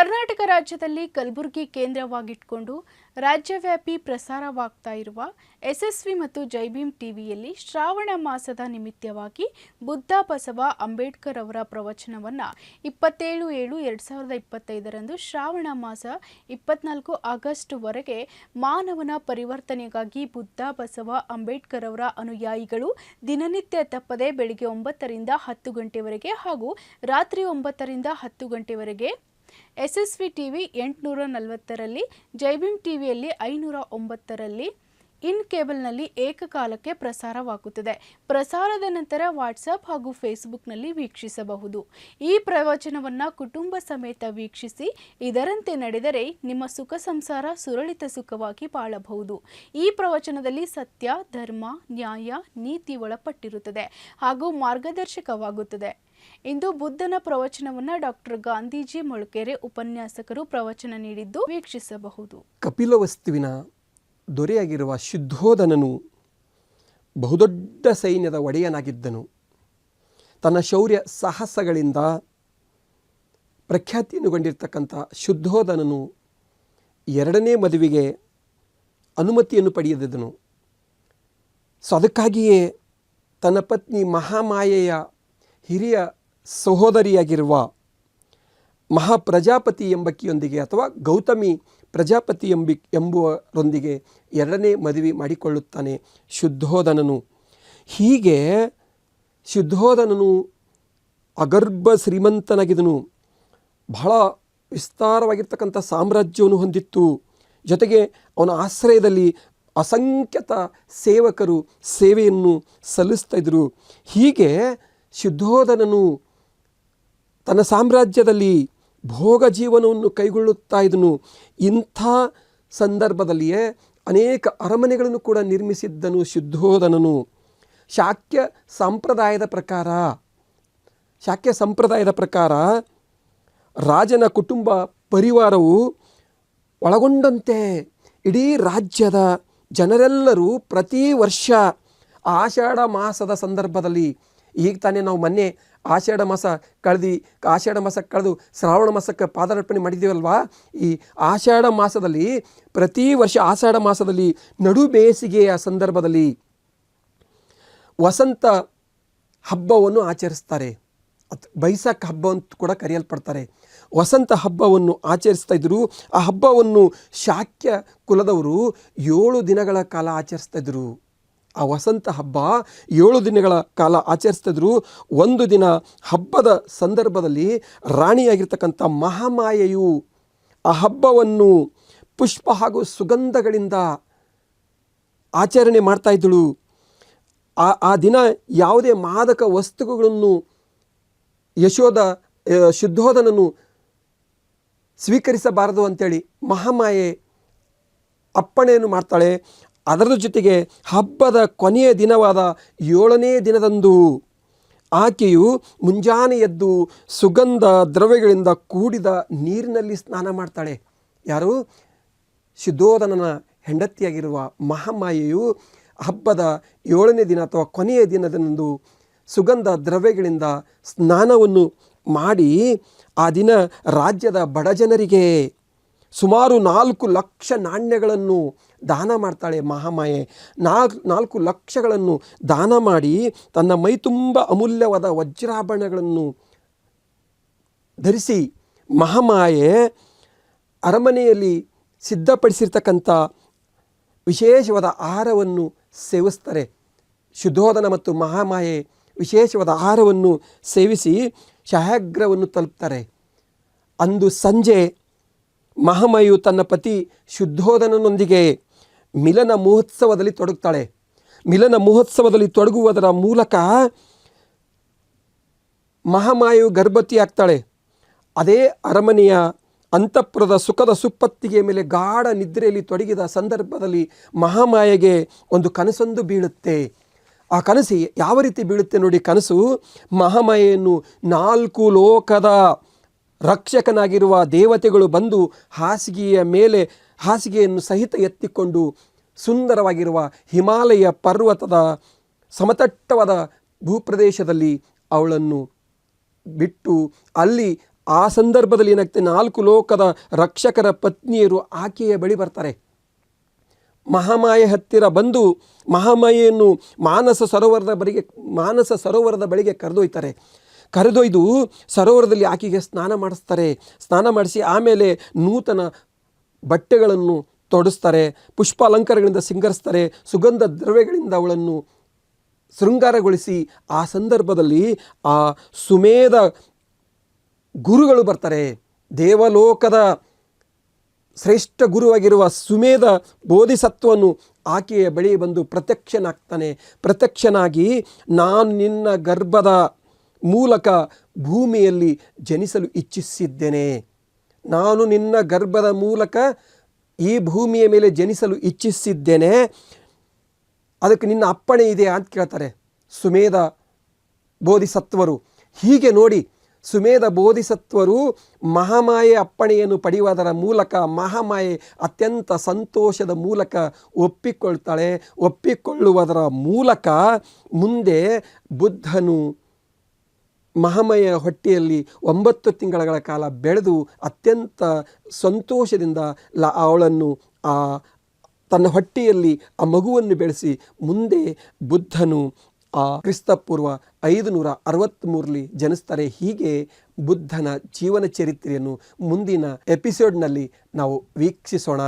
ಕರ್ನಾಟಕ ರಾಜ್ಯದಲ್ಲಿ ಕಲಬುರಗಿ ಕೇಂದ್ರವಾಗಿಟ್ಕೊಂಡು ರಾಜ್ಯವ್ಯಾಪಿ ಪ್ರಸಾರವಾಗ್ತಾ ಇರುವ ಎಸ್ಎಸ್ವಿ ಮತ್ತು ಜೈಭೀಮ್ ಟಿವಿಯಲ್ಲಿ ಶ್ರಾವಣ ಮಾಸದ ನಿಮಿತ್ತವಾಗಿ ಬುದ್ಧ ಬಸವ ಅಂಬೇಡ್ಕರ್ ಅವರ ಪ್ರವಚನವನ್ನು ಇಪ್ಪತ್ತೇಳು ಏಳು ಎರಡು ಸಾವಿರದ ಇಪ್ಪತ್ತೈದರಂದು ಶ್ರಾವಣ ಮಾಸ ಇಪ್ಪತ್ನಾಲ್ಕು ಆಗಸ್ಟ್ವರೆಗೆ ಮಾನವನ ಪರಿವರ್ತನೆಗಾಗಿ ಬುದ್ಧ ಬಸವ ಅಂಬೇಡ್ಕರ್ ಅವರ ಅನುಯಾಯಿಗಳು ದಿನನಿತ್ಯ ತಪ್ಪದೆ ಬೆಳಿಗ್ಗೆ ಒಂಬತ್ತರಿಂದ ಹತ್ತು ಗಂಟೆವರೆಗೆ ಹಾಗೂ ರಾತ್ರಿ ಒಂಬತ್ತರಿಂದ ಹತ್ತು ಗಂಟೆವರೆಗೆ ಎಸ್ಎಸ್ವಿ ಟಿವಿ ಎಂಟುನೂರ ನಲವತ್ತರಲ್ಲಿ, ಜೈಭೀಮ್ ಟಿವಿಯಲ್ಲಿ ಐನೂರ ಒಂಬತ್ತರಲ್ಲಿ, ಇನ್ ಕೇಬಲ್ನಲ್ಲಿ ಏಕಕಾಲಕ್ಕೆ ಪ್ರಸಾರವಾಗುತ್ತದೆ. ಪ್ರಸಾರದ ನಂತರ ವಾಟ್ಸಪ್ ಹಾಗೂ ಫೇಸ್ಬುಕ್ನಲ್ಲಿ ವೀಕ್ಷಿಸಬಹುದು. ಈ ಪ್ರವಚನವನ್ನು ಕುಟುಂಬ ಸಮೇತ ವೀಕ್ಷಿಸಿ, ಇದರಂತೆ ನಡೆದರೆ ನಿಮ್ಮ ಸುಖ ಸಂಸಾರ ಸುರಳಿತ ಸುಖವಾಗಿ ಬಾಳಬಹುದು. ಈ ಪ್ರವಚನದಲ್ಲಿ ಸತ್ಯ, ಧರ್ಮ, ನ್ಯಾಯ, ನೀತಿ ಒಳಪಟ್ಟಿರುತ್ತದೆ ಹಾಗೂ ಮಾರ್ಗದರ್ಶಕವಾಗುತ್ತದೆ. ಇಂದು ಬುದ್ಧನ ಪ್ರವಚನವನ್ನು ಡಾಕ್ಟರ್ ಗಾಂಧೀಜಿ ಮೊಳಕೆರೆ ಉಪನ್ಯಾಸಕರು ಪ್ರವಚನ ನೀಡಿದ್ದು ವೀಕ್ಷಿಸಬಹುದು. ಕಪಿಲವಸ್ತುವಿನ ದೊರೆಯಾಗಿರುವ ಶುದ್ಧೋಧನನು ಬಹುದೊಡ್ಡ ಸೈನ್ಯದ ಒಡೆಯನಾಗಿದ್ದನು. ತನ್ನ ಶೌರ್ಯ ಸಾಹಸಗಳಿಂದ ಪ್ರಖ್ಯಾತಿಯನ್ನು ಗೊಂಡಿರ್ತಕ್ಕಂಥ ಶುದ್ಧೋಧನನು ಎರಡನೇ ಮದುವೆಗೆ ಅನುಮತಿಯನ್ನು ಪಡೆಯದಿದ್ದನು. ಸೊ, ಅದಕ್ಕಾಗಿಯೇ ತನ್ನ ಪತ್ನಿ ಮಹಾಮಾಯೆಯ ಹಿರಿಯ ಸಹೋದರಿಯಾಗಿರುವ ಮಹಾಪ್ರಜಾಪತಿ ಎಂಬಕಿಯೊಂದಿಗೆ ಅಥವಾ ಗೌತಮಿ ಪ್ರಜಾಪತಿ ಎಂಬಿ ಎಂಬುವರೊಂದಿಗೆ ಎರಡನೇ ಮದುವೆ ಮಾಡಿಕೊಳ್ಳುತ್ತಾನೆ ಶುದ್ಧೋಧನನು. ಹೀಗೆ ಶುದ್ಧೋಧನನು ಅಗರ್ಭ ಶ್ರೀಮಂತನಾಗಿದನು. ಬಹಳ ವಿಸ್ತಾರವಾಗಿರ್ತಕ್ಕಂಥ ಸಾಮ್ರಾಜ್ಯವನ್ನು ಹೊಂದಿತ್ತು. ಜೊತೆಗೆ ಅವನ ಆಶ್ರಯದಲ್ಲಿ ಅಸಂಖ್ಯಾತ ಸೇವಕರು ಸೇವೆಯನ್ನು ಸಲ್ಲಿಸ್ತಾ ಇದ್ದರು. ಹೀಗೆ ಶುದ್ಧೋಧನನು ತನ್ನ ಸಾಮ್ರಾಜ್ಯದಲ್ಲಿ ಭೋಗ ಜೀವನವನ್ನು ಕೈಗೊಳ್ಳುತ್ತಾ ಇದ್ದನು. ಇಂಥ ಸಂದರ್ಭದಲ್ಲಿಯೇ ಅನೇಕ ಅರಮನೆಗಳನ್ನು ಕೂಡ ನಿರ್ಮಿಸಿದ್ದನು ಶುದ್ಧೋಧನನು ಶಾಕ್ಯ ಸಂಪ್ರದಾಯದ ಪ್ರಕಾರ, ಶಾಕ್ಯ ಸಂಪ್ರದಾಯದ ಪ್ರಕಾರ ರಾಜನ ಕುಟುಂಬ ಪರಿವಾರವು ಒಳಗೊಂಡಂತೆ ಇಡೀ ರಾಜ್ಯದ ಜನರೆಲ್ಲರೂ ಪ್ರತಿ ವರ್ಷ ಆಷಾಢ ಮಾಸದ ಸಂದರ್ಭದಲ್ಲಿ ಈಗ ತಾನೇ ನಾವು ಮೊನ್ನೆ ಆಷಾಢ ಮಾಸ ಕಳೆದು, ಆಷಾಢ ಮಾಸ ಕಳೆದು, ಶ್ರಾವಣ ಮಾಸಕ್ಕೆ ಪಾದಾರ್ಪಣೆ ಮಾಡಿದ್ದೀವಲ್ವಾ? ಈ ಆಷಾಢ ಮಾಸದಲ್ಲಿ, ಪ್ರತಿ ವರ್ಷ ಆಷಾಢ ಮಾಸದಲ್ಲಿ ನಡು ಬೇಸಿಗೆಯ ಸಂದರ್ಭದಲ್ಲಿ ವಸಂತ ಹಬ್ಬವನ್ನು ಆಚರಿಸ್ತಾರೆ. ಅತ್ ಬೈಸಾಖ್ ಹಬ್ಬ ಅಂತ ಕೂಡ ಕರೆಯಲ್ಪಡ್ತಾರೆ. ವಸಂತ ಹಬ್ಬವನ್ನು ಆಚರಿಸ್ತಾ ಇದ್ದರು. ಆ ಹಬ್ಬವನ್ನು ಶಾಕ್ಯ ಕುಲದವರು ಏಳು ದಿನಗಳ ಕಾಲ ಆಚರಿಸ್ತಾ ಇದ್ದರು. ಆ ವಸಂತ ಹಬ್ಬ ಏಳು ದಿನಗಳ ಕಾಲ ಆಚರಿಸ್ತಿದ್ರು ಒಂದು ದಿನ ಹಬ್ಬದ ಸಂದರ್ಭದಲ್ಲಿ ರಾಣಿಯಾಗಿರ್ತಕ್ಕಂಥ ಮಹಾಮಾಯೆಯು ಆ ಹಬ್ಬವನ್ನು ಪುಷ್ಪ ಹಾಗೂ ಸುಗಂಧಗಳಿಂದ ಆಚರಣೆ ಮಾಡ್ತಾ ಇದ್ದಳು. ಆ ಆ ದಿನ ಯಾವುದೇ ಮಾದಕ ವಸ್ತುಗಳನ್ನು ಯಶೋದ ಶುದ್ಧೋಧನನ್ನು ಶುದ್ಧೋಧನನು ಸ್ವೀಕರಿಸಬಾರದು ಅಂತೇಳಿ ಮಹಾಮಾಯೆ ಅಪ್ಪಣೆಯನ್ನು ಮಾಡ್ತಾಳೆ. ಅದರ ಜೊತೆಗೆ ಹಬ್ಬದ ಕೊನೆಯ ದಿನವಾದ ಏಳನೇ ದಿನದಂದು ಆಕೆಯು ಮುಂಜಾನೆ ಎದ್ದು ಸುಗಂಧ ದ್ರವ್ಯಗಳಿಂದ ಕೂಡಿದ ನೀರಿನಲ್ಲಿ ಸ್ನಾನ ಮಾಡ್ತಾಳೆ. ಯಾರು? ಶುದ್ಧೋಧನನ ಹೆಂಡತಿಯಾಗಿರುವ ಮಹಾಮಾಯೆಯು ಹಬ್ಬದ ಏಳನೇ ದಿನ ಅಥವಾ ಕೊನೆಯ ದಿನದಂದು ಸುಗಂಧ ದ್ರವ್ಯಗಳಿಂದ ಸ್ನಾನವನ್ನು ಮಾಡಿ ಆ ದಿನ ರಾಜ್ಯದ ಬಡಜನರಿಗೆ ಸುಮಾರು ನಾಲ್ಕು ಲಕ್ಷ ನಾಣ್ಯಗಳನ್ನು ದಾನ ಮಾಡ್ತಾಳೆ ಮಹಾಮಾಯೆ. ನಾಲ್ಕು ನಾಲ್ಕು ಲಕ್ಷಗಳನ್ನು ದಾನ ಮಾಡಿ ತನ್ನ ಮೈ ತುಂಬ ಅಮೂಲ್ಯವಾದ ವಜ್ರಾಭರಣಗಳನ್ನು ಧರಿಸಿ ಮಹಾಮಾಯೆ ಅರಮನೆಯಲ್ಲಿ ಸಿದ್ಧಪಡಿಸಿರ್ತಕ್ಕಂಥ ವಿಶೇಷವಾದ ಆಹಾರವನ್ನು ಸೇವಿಸ್ತಾರೆ. ಶುದ್ಧೋಧನ ಮತ್ತು ಮಹಾಮಾಯೆ ವಿಶೇಷವಾದ ಆಹಾರವನ್ನು ಸೇವಿಸಿ ಶಹಾಗ್ರವನ್ನು ತಲುಪ್ತಾರೆ. ಅಂದು ಸಂಜೆ ಮಹಾಮಾಯು ತನ್ನ ಪತಿ ಶುದ್ಧೋಧನನೊಂದಿಗೆ ಮಿಲನ ಮಹೋತ್ಸವದಲ್ಲಿ ತೊಡಗ್ತಾಳೆ. ಮಿಲನ ಮಹೋತ್ಸವದಲ್ಲಿ ತೊಡಗುವುದರ ಮೂಲಕ ಮಹಾಮಾಯು ಗರ್ಭವತಿ ಆಗ್ತಾಳೆ ಅದೇ ಅರಮನೆಯ ಅಂತಃಪುರದ ಸುಖದ ಸುಪ್ಪತ್ತಿಗೆ ಮೇಲೆ ಗಾಢ ನಿದ್ರೆಯಲ್ಲಿ ತೊಡಗಿದ ಸಂದರ್ಭದಲ್ಲಿ ಮಹಾಮಾಯೆಗೆ ಒಂದು ಕನಸೊಂದು ಬೀಳುತ್ತೆ. ಆ ಕನಸು ಯಾವ ರೀತಿ ಬೀಳುತ್ತೆ ನೋಡಿ, ಕನಸು ಮಹಾಮಾಯೆಯನ್ನು ನಾಲ್ಕು ಲೋಕದ ರಕ್ಷಕನಾಗಿರುವ ದೇವತೆಗಳು ಬಂದು ಹಾಸಿಗೆಯ ಮೇಲೆ ಹಾಸಿಗೆಯನ್ನು ಸಹಿತ ಎತ್ತಿಕೊಂಡು ಸುಂದರವಾಗಿರುವ ಹಿಮಾಲಯ ಪರ್ವತದ ಸಮತಟ್ಟವಾದ ಭೂಪ್ರದೇಶದಲ್ಲಿ ಅವಳನ್ನು ಬಿಟ್ಟು ಅಲ್ಲಿ ಆ ಸಂದರ್ಭದಲ್ಲಿ ಏನಾಗ್ತದೆ ನಾಲ್ಕು ಲೋಕದ ರಕ್ಷಕರ ಪತ್ನಿಯರು ಆಕೆಯ ಬಳಿ ಬರ್ತಾರೆ. ಮಹಾಮಾಯೆ ಹತ್ತಿರ ಬಂದು ಮಹಾಮಾಯೆಯನ್ನು ಮಾನಸ ಸರೋವರದ ಬಳಿಗೆ, ಮಾನಸ ಸರೋವರದ ಬಳಿಗೆ ಕರೆದೊಯ್ತಾರೆ. ಕರೆದೊಯ್ದು ಸರೋವರದಲ್ಲಿ ಆಕೆಗೆ ಸ್ನಾನ ಮಾಡಿಸ್ತಾರೆ. ಸ್ನಾನ ಮಾಡಿಸಿ ಆಮೇಲೆ ನೂತನ ಬಟ್ಟೆಗಳನ್ನು ತೊಡಿಸ್ತಾರೆ ಪುಷ್ಪ ಅಲಂಕಾರಗಳಿಂದ ಸಿಂಗರಿಸ್ತಾರೆ, ಸುಗಂಧ ದ್ರವ್ಯಗಳಿಂದ ಅವಳನ್ನು ಶೃಂಗಾರಗೊಳಿಸಿ ಆ ಸಂದರ್ಭದಲ್ಲಿ ಆ ಸುಮೇಧ ಗುರುಗಳು ಬರ್ತಾರೆ. ದೇವಲೋಕದ ಶ್ರೇಷ್ಠ ಗುರುವಾಗಿರುವ ಸುಮೇಧ ಬೋಧಿಸತ್ವವನ್ನು ಆಕೆಯ ಬಳಿ ಬಂದು ಪ್ರತ್ಯಕ್ಷನಾಗ್ತಾನೆ. ಪ್ರತ್ಯಕ್ಷನಾಗಿ, ನಾನು ನಿನ್ನ ಗರ್ಭದ ಮೂಲಕ ಭೂಮಿಯಲ್ಲಿ ಜನಿಸಲು ಇಚ್ಛಿಸಿದ್ದೇನೆ. ನಾನು ನಿನ್ನ ಗರ್ಭದ ಮೂಲಕ ಈ ಭೂಮಿಯ ಮೇಲೆ ಜನಿಸಲು ಇಚ್ಛಿಸಿದ್ದೇನೆ. ಅದಕ್ಕೆ ನಿನ್ನ ಅಪ್ಪಣೆ ಇದೆ ಅಂತ ಕೇಳ್ತಾರೆ ಸುಮೇಧ ಬೋಧಿಸತ್ವರು. ಹೀಗೆ ನೋಡಿ ಸುಮೇಧ ಬೋಧಿಸತ್ವರು ಮಹಾಮಾಯೆ ಅಪ್ಪಣೆಯನ್ನು ಪಡೆಯುವುದರ ಮೂಲಕ ಮಹಾಮಾಯೆ ಅತ್ಯಂತ ಸಂತೋಷದ ಮೂಲಕ ಒಪ್ಪಿಕೊಳ್ತಾಳೆ. ಒಪ್ಪಿಕೊಳ್ಳುವುದರ ಮೂಲಕ ಮುಂದೆ ಬುದ್ಧನು ಮಹಾಮಯ ಹೊಟ್ಟೆಯಲ್ಲಿ ಒಂಬತ್ತು ತಿಂಗಳ ಕಾಲ ಬೆಳೆದು ಅತ್ಯಂತ ಸಂತೋಷದಿಂದ ಲ ಅವಳನ್ನು ಆ ತನ್ನ ಹೊಟ್ಟೆಯಲ್ಲಿ ಆ ಮಗುವನ್ನು ಬೆಳೆಸಿ ಮುಂದೆ ಬುದ್ಧನು ಆ ಕ್ರಿಸ್ತಪೂರ್ವ ಐದು ನೂರ ಅರವತ್ತ್ಮೂರಲ್ಲಿ ಜನಿಸ್ತಾರೆ. ಹೀಗೆ ಬುದ್ಧನ ಜೀವನ ಚರಿತ್ರೆಯನ್ನು ಮುಂದಿನ ಎಪಿಸೋಡ್ನಲ್ಲಿ ನಾವು ವೀಕ್ಷಿಸೋಣ.